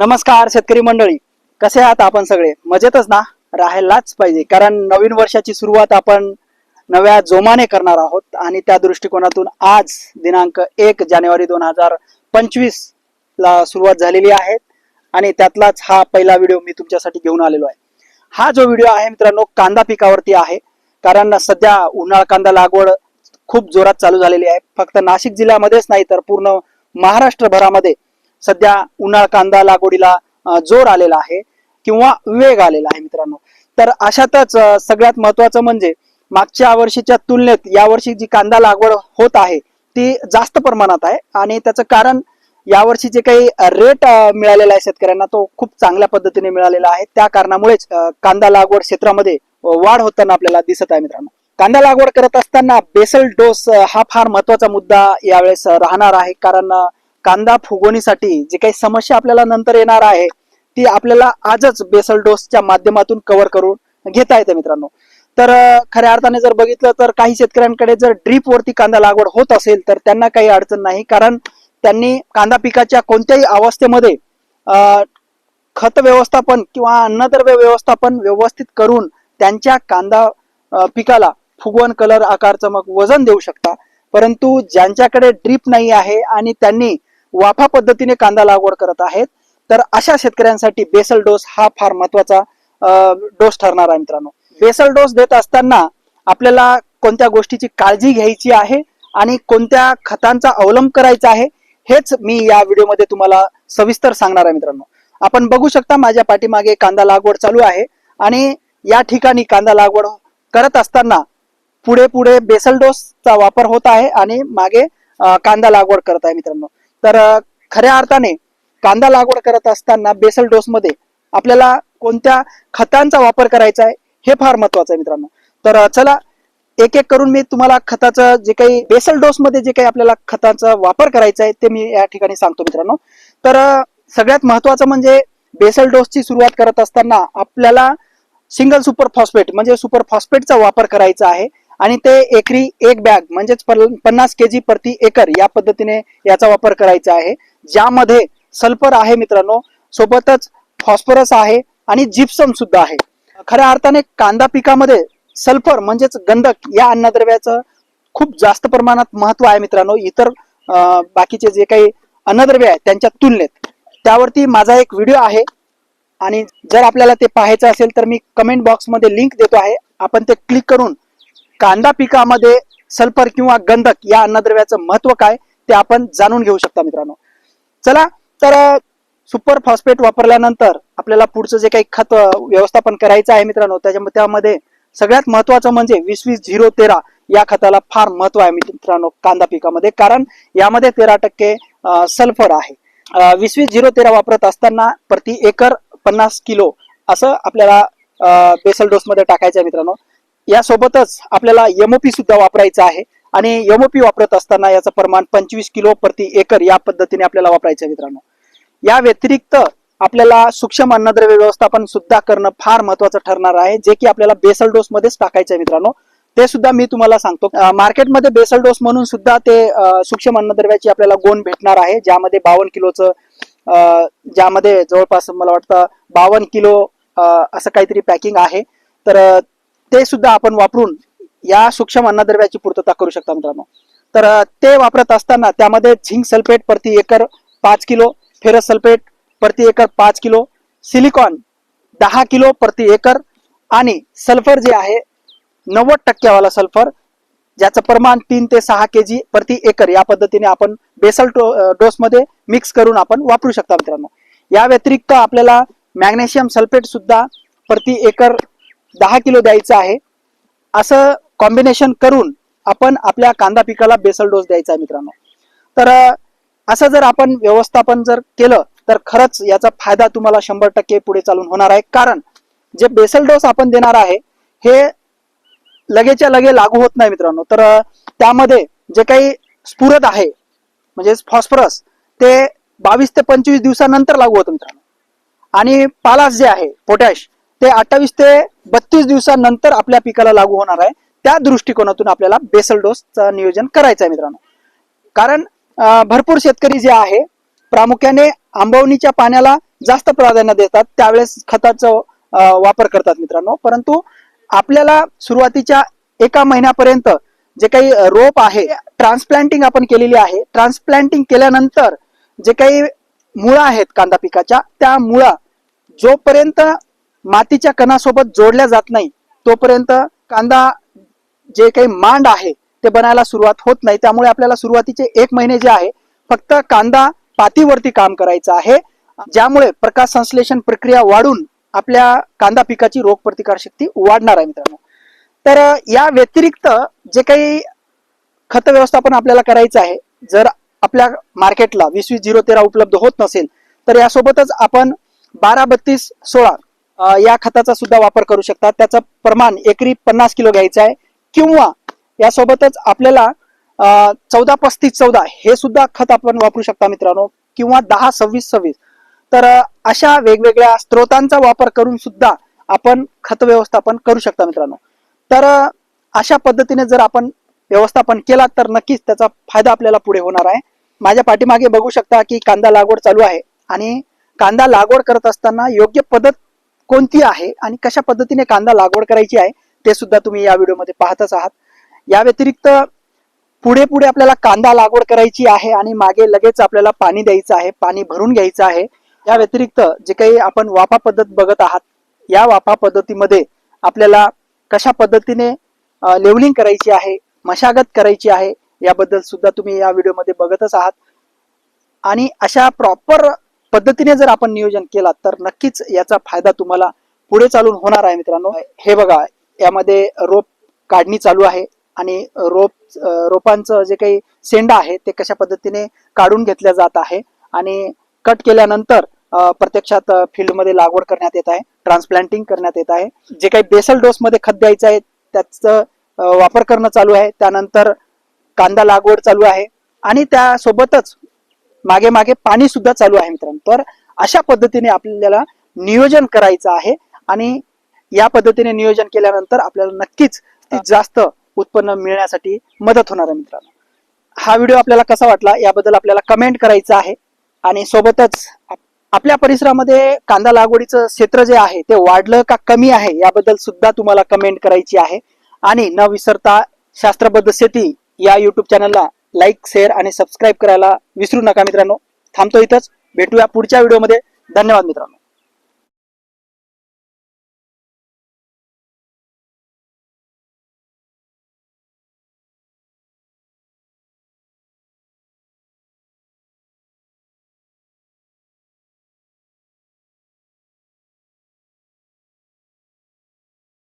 नमस्कार शेतकरी मंडळी. कसे आहात आपण सगळे? मजेतच ना? राहायलाच पाहिजे. कारण नवीन वर्षाची सुरुवात आपण नव्या जोमाने करणार आहोत आणि त्या दृष्टिकोनातून आज दिनांक एक जानेवारी दोन हजार पंचवीस ला सुरुवात झालेली आहे आणि त्यातलाच हा पहिला व्हिडिओ मी तुमच्यासाठी घेऊन आलेलो आहे. हा जो व्हिडिओ आहे मित्रांनो कांदा पिकावरती आहे. कारण सध्या उन्हाळा कांदा लागवड खूप जोरात चालू झालेली आहे. फक्त नाशिक जिल्ह्यामध्येच नाही तर पूर्ण महाराष्ट्रभरामध्ये सध्या उन्हाळ कांदा लागवडीला जोर आलेला आहे किंवा वेग आलेला आहे मित्रांनो. तर अशातच सगळ्यात महत्वाचं म्हणजे मागच्या वर्षीच्या तुलनेत यावर्षी जी कांदा लागवड होत आहे ती जास्त प्रमाणात आहे आणि त्याचं कारण यावर्षी जे काही रेट मिळालेला आहे शेतकऱ्यांना तो खूप चांगल्या पद्धतीने मिळालेला आहे. त्या कारणामुळेच कांदा लागवड क्षेत्रामध्ये वाढ होताना आपल्याला दिसत आहे मित्रांनो. कांदा लागवड करत असताना बेसल डोस हा फार महत्त्वाचा मुद्दा यावेळेस राहणार आहे. कारण कांदा फुगवणीसाठी जी काही समस्या आपल्याला नंतर येणार आहे ती आपल्याला आजच बेसल डोसच्या माध्यमातून कव्हर करून घेता येते मित्रांनो. तर खऱ्या अर्थाने जर बघितलं तर काही शेतकऱ्यांकडे जर ड्रीप वरती कांदा लागवड होत असेल तर त्यांना काही अडचण नाही. कारण त्यांनी कांदा पिकाच्या कोणत्याही अवस्थेमध्ये खत व्यवस्थापन किंवा अन्नद्रव्य व्यवस्थापन व्यवस्थित करून त्यांच्या कांदा पिकाला फुगवण कलर आकार चमक वजन देऊ शकता. परंतु ज्यांच्याकडे ड्रीप नाही आहे आणि त्यांनी वाफा पद्धतीने कांदा लागवड करत आहेत. तर अशा शेतकऱ्यांसाठी बेसल डोस हा फार महत्त्वाचा डोस ठरणार आहे मित्रांनो. बेसल डोस देत असताना आपल्याला कोणत्या गोष्टीची काळजी घ्यायची आहे आणि कोणत्या खतांचा अवलंब करायचा आहे हेच मी या व्हिडिओमध्ये तुम्हाला सविस्तर सांगणार आहे मित्रांनो. आपण बघू शकता माझ्या पाठीमागे कांदा लागवड चालू आहे आणि या ठिकाणी कांदा लागवड करत असताना पुढे पुढे बेसल डोसचा वापर होत आहे आणि मागे कांदा लागवड करत आहे मित्रांनो. तर खऱ्या अर्थाने कांदा लागवड करत असताना बेसल डोस मध्ये आपल्याला कोणत्या खतांचा वापर करायचा आहे हे फार महत्वाचं आहे मित्रांनो. तर चला एक एक करून मी तुम्हाला खताचं जे काही बेसल डोस मध्ये जे काही आपल्याला खताचा वापर करायचा आहे ते मी या ठिकाणी सांगतो मित्रांनो. तर सगळ्यात महत्वाचं म्हणजे बेसल डोसची सुरुवात करत असताना आपल्याला सिंगल सुपर फॉस्फेट म्हणजे सुपर फॉस्फेटचा वापर करायचा आहे. आणि ते एकरी एक बॅग म्हणजेच पन्नास के जी प्रति एकर या पद्धतीने याचा वापर करायचा आहे. ज्यामध्ये सल्फर आहे मित्रांनो सोबतच फॉस्फरस आहे आणि जिप्सम सुद्धा आहे. खऱ्या अर्थाने कांदा पिकामध्ये सल्फर म्हणजेच गंधक या अन्नद्रव्याचं खूप जास्त प्रमाणात महत्त्व आहे मित्रांनो. इतर बाकीचे जे काही अन्नद्रव्य आहे त्यांच्या तुलनेत. त्यावरती माझा एक व्हिडिओ आहे आणि जर आपल्याला ते पाहायचं असेल तर मी कमेंट बॉक्समध्ये लिंक देतो आहे. आपण ते क्लिक करून कांदा पिकामध्ये सल्फर किंवा गंधक या अन्नद्रव्याचं महत्त्व काय ते आपण जाणून घेऊ शकता मित्रांनो. चला तर सुपर फॉस्फेट वापरल्यानंतर आपल्याला पुढचं जे काही खत व्यवस्थापन करायचं आहे मित्रांनो त्याच्यामध्ये त्यामध्ये सगळ्यात महत्वाचं म्हणजे वीस वीस झिरो तेरा या खताला फार महत्त्व आहे मित्रांनो कांदा पिकामध्ये. कारण यामध्ये तेरा टक्के सल्फर आहे. वीस वीस झिरो तेरा वापरत असताना प्रति एकर पन्नास किलो असं आपल्याला बेसल डोस मध्ये टाकायचं आहे मित्रांनो. यासोबतच आपल्याला एमओपी सुद्धा वापरायचं आहे. आणि एमओपी वापरत असताना याचं प्रमाण पंचवीस किलो प्रति एकर या पद्धतीने आपल्याला वापरायचं आहे मित्रांनो. या व्यतिरिक्त आपल्याला सूक्ष्म अन्नद्रव्य व्यवस्थापन सुद्धा करणं फार महत्वाचं ठरणार आहे जे की आपल्याला बेसल डोस मध्येच टाकायचं आहे मित्रांनो. ते सुद्धा मी तुम्हाला सांगतो. मार्केटमध्ये बेसल डोस म्हणून सुद्धा ते सूक्ष्म अन्नद्रव्याची आपल्याला गोण भेटणार आहे ज्यामध्ये बावन्न किलोचं ज्यामध्ये जवळपास मला वाटतं बावन्न किलो असं काहीतरी पॅकिंग आहे. तर ते सुद्धा आपण वापरून या सूक्ष्म अन्नद्रव्याची पूर्तता करू शकता मित्रांनो. तर ते वापरत असताना त्यामध्ये झिंक सल्फेट प्रति एकर पाच किलो फेरस सल्फेट प्रति एकर पाच किलो सिलिकॉन दहा किलो प्रति एकर आणि सल्फर जे आहे नव्वद टक्क्यावाला सल्फर ज्याचं प्रमाण तीन ते सहा के जी प्रति एकर या पद्धतीने आपण बेसल डोस डोसमध्ये मिक्स करून आपण वापरू शकता मित्रांनो. या व्यतिरिक्त आपल्याला मॅग्नेशियम सल्फेट सुद्धा प्रति एकर दहा किलो द्यायचं आहे. असं कॉम्बिनेशन करून आपण आपल्या कांदा पिकाला बेसल डोस द्यायचा आहे मित्रांनो. तर असं जर आपण व्यवस्थापन जर केलं तर खरंच याचा फायदा तुम्हाला शंभर टक्के पुढे चालून होणार आहे. कारण जे बेसल डोस आपण देणार आहे हे लगेच्या लगे लागू होत नाही मित्रांनो. तर त्यामध्ये जे काही स्फुरत आहे म्हणजे फॉस्फरस ते बावीस ते पंचवीस दिवसानंतर लागू होतं मित्रांनो. आणि पालास जे आहे पोटॅश ते अठ्ठावीस ते बत्तीस दिवसानंतर आपल्या पिकाला लागू होणार आहे. त्या दृष्टिकोनातून आपल्याला बेसल डोसचं नियोजन करायचं आहे मित्रांनो. कारण भरपूर शेतकरी जे आहे प्रामुख्याने आंबवणीच्या पाण्याला जास्त प्राधान्य देतात. त्यावेळेस खताचा वापर करतात मित्रांनो. परंतु आपल्याला सुरुवातीच्या एका महिन्यापर्यंत जे काही रोप आहे ट्रान्सप्लांटिंग आपण केलेली आहे ट्रान्सप्लांटिंग केल्यानंतर जे काही मुळा आहेत कांदा पिकाच्या त्या मुळा जोपर्यंत मातीच्या कणासोबत जोडल्या जात नाही. तोपर्यंत कांदा जे काही मांड आहे ते बनायला सुरुवात होत नाही. त्यामुळे आपल्याला सुरुवातीचे एक महिने जे आहे फक्त कांदा पातीवरती काम करायचं आहे. ज्यामुळे प्रकाश संश्लेषण प्रक्रिया वाढून आपल्या कांदा पिकाची रोग प्रतिकार शक्ती वाढणार आहे मित्रांनो. तर या व्यतिरिक्त जे काही खत व्यवस्थापन आपल्याला करायचं आहे जर आपल्या मार्केटला वीस वीस झिरो तेरा उपलब्ध होत नसेल तर यासोबतच आपण बारा बत्तीस सोळा या खताचा सुद्धा वापर करू शकता त्याचं प्रमाण एकरी पन्नास किलो घ्यायचं आहे. किंवा यासोबतच आपल्याला चौदा पस्तीस चौदा हे सुद्धा खत आपण वापरू शकता मित्रांनो. किंवा दहा सव्वीस सव्वीस. तर अशा वेगवेगळ्या स्त्रोतांचा वापर करून सुद्धा आपण खत व्यवस्थापन करू शकता मित्रांनो. तर अशा पद्धतीने जर आपण व्यवस्थापन केला तर नक्कीच त्याचा फायदा आपल्याला पुढे होणार आहे. माझ्या पाठीमागे बघू शकता की कांदा लागवड चालू आहे. आणि कांदा लागवड करत असताना योग्य पद्धत कोणती आहे आणि कशा पद्धतीने कांदा लागवड करायची आहे ते सुद्धा तुम्ही या व्हिडिओमध्ये पाहतच आहात. या व्यतिरिक्त पुढे पुढे आपल्याला कांदा लागवड करायची आहे आणि मागे लगेच आपल्याला पाणी द्यायचं आहे पाणी भरून घ्यायचं आहे. या व्यतिरिक्त जे काही आपण वाफा पद्धत बघत आहात या वाफा पद्धतीमध्ये आपल्याला कशा पद्धतीने लेवलिंग करायची आहे मशागत करायची आहे याबद्दल सुद्धा तुम्ही या व्हिडिओमध्ये बघतच आहात. आणि अशा प्रॉपर पद्धतीने जर आपण नियोजन केला तर नक्कीच याचा फायदा तुम्हाला पुढे चालून होणार आहे मित्रांनो. हे बघा यामध्ये रोप काढणी चालू आहे आणि रोप रोपांचं जे काही सेंडा आहे ते कशा पद्धतीने काढून घेतल्या जात आहे आणि कट केल्यानंतर प्रत्यक्षात फील्डमध्ये लागवड करण्यात येत आहे ट्रान्सप्लांटिंग करण्यात येत आहे. जे काही बेसल डोस मध्ये खत द्यायचं आहे त्याचं वापर करणं चालू आहे. त्यानंतर कांदा लागवड चालू आहे आणि त्यासोबतच मागे मागे पाणी सुद्धा चालू आहे मित्रांनो. तर अशा पद्धतीने आपल्याला नियोजन करायचं आहे आणि या पद्धतीने नियोजन केल्यानंतर आपल्याला नक्कीच जास्त उत्पन्न मिळण्यासाठी मदत होणार आहे मित्रांनो. हा व्हिडिओ आपल्याला कसा वाटला याबद्दल आपल्याला कमेंट करायचं आहे आणि सोबतच आप- आपल्या परिसरामध्ये कांदा लागवडीचं क्षेत्र जे आहे ते वाढलं का कमी आहे याबद्दल सुद्धा तुम्हाला कमेंट करायची आहे. आणि न विसरता शास्त्रबद्ध शेती या युट्यूब चॅनलला लाईक शेअर आणि सबस्क्राईब करायला विसरू नका मित्रांनो. थांबतो इथंच. भेटूया पुढच्या व्हिडिओमध्ये. धन्यवाद मित्रांनो.